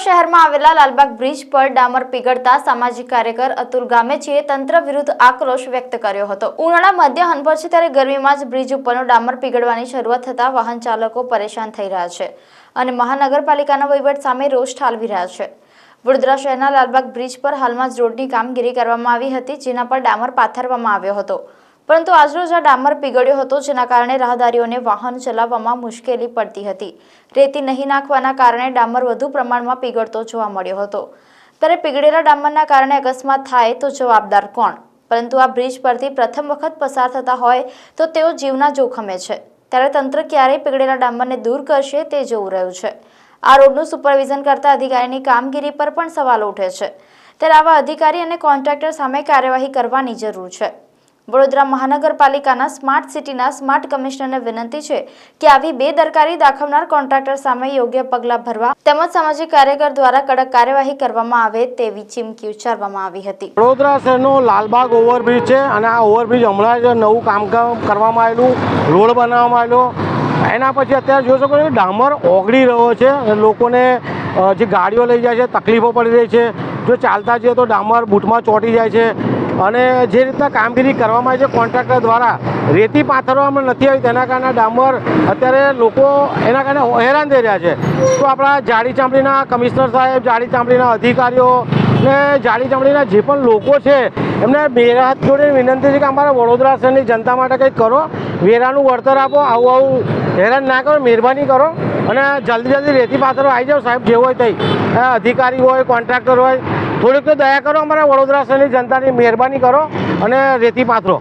શહેરમાં આવેલા લાલબાગ બ્રિજ પર ડામર પીગળતા સામાજિક કાર્યકર અતુલ ગામેચીએ તંત્ર વિરુદ્ધ આક્રોશ વ્યક્ત કર્યો હતો. ઉનાળા મધ્યાહન પર છે ત્યારે ગરમીમાં જ બ્રિજ ઉપરનો ડામર પીગળવાની શરૂઆત થતાં વાહન ચાલકો પરેશાન થઈ રહ્યા છે અને મહાનગરપાલિકાના વહીવટ સામે રોષ ઠાલવી રહ્યા છે. વડોદરા શહેરના લાલબાગ બ્રિજ પર હાલમાં જ રોડની કામગીરી કરવામાં આવી હતી, જેના પર ડામર પાથરવામાં આવ્યો હતો. પરંતુ આજરોજ આ ડામર પીગળ્યો હતો, જેના કારણે રાહદારીઓને વાહન ચલાવવામાં મુશ્કેલી પડતી હતી. રેતી નહીં નાખવાના કારણે ડામર વધુ પ્રમાણમાં પીગળતો જોવા મળ્યો હતો. ત્યારે પીગળેલા ડામરના કારણે અકસ્માત થાય તો જવાબદાર કોણ? પરંતુ આ બ્રિજ પરથી પ્રથમ વખત પસાર થતા હોય તો તેઓ જીવના જોખમે છે. ત્યારે તંત્ર ક્યારેય પીગળેલા ડામરને દૂર કરશે તે જોવું રહ્યું છે. આ રોડનું સુપરવિઝન કરતા અધિકારીની કામગીરી પર પણ સવાલ ઉઠે છે. ત્યારે આવા અધિકારી અને કોન્ટ્રાક્ટર સામે કાર્યવાહી કરવાની જરૂર છે. વડોદરા મહાનગરપાલિકાના સ્માર્ટ સિટીના સ્માર્ટ કમિશનરને વિનંતી છે કે આવી બેદરકારી દાખવનાર કોન્ટ્રાક્ટર સામે યોગ્ય પગલાં ભરવા તેમજ સામાજિક કાર્યકર દ્વારા કડક કાર્યવાહી કરવામાં આવે તેવી ચીમકી ઉચ્ચારવામાં આવી હતી. વડોદરા શહેરનો લાલબાગ ઓવરબ્રિજ છે અને આ ઓવરબ્રિજ હમણાં જ નવું કામકામ કરવામાં આવેલું, રોડ બનાવવામાં આવેલો. એના પછી અત્યારે જોઈ શકો ડામર ઓગળી રહ્યો છે લોકોને જે ગાડીઓ લઈ જાય છે, તકલીફો પડી રહી છે. જો ચાલતા જઈએ તો ડામર બૂટમાં ચોંટી જાય છે. અને જે રીતના કામગીરી કરવામાં આવી છે, કોન્ટ્રાક્ટર દ્વારા રેતી પાથરવામાં નથી આવી, તેના કારણે ડામર અત્યારે લોકો એના કારણે હેરાન થઈ રહ્યા છે. તો આપણા જાડી ચામડીના કમિશનર સાહેબ, જાડી ચામડીના અધિકારીઓ ને જાડી ચામડીના જે પણ લોકો છે, એમને બે હાથ વિનંતી છે કે અમારા વડોદરા શહેરની જનતા માટે કંઈક કરો, વેરાનું વળતર આપો, આવું આવું હેરાન ના કરો, મહેરબાની કરો અને જલ્દી જલ્દી રેતી પાથરો આવી જાઓ સાહેબ, જે હોય તે અધિકારી હોય, કોન્ટ્રાક્ટર હોય થોડીક તો દયા કરો અમારા વડોદરા શહેરની જનતાની મહેરબાની કરો અને રેતી પાથરો.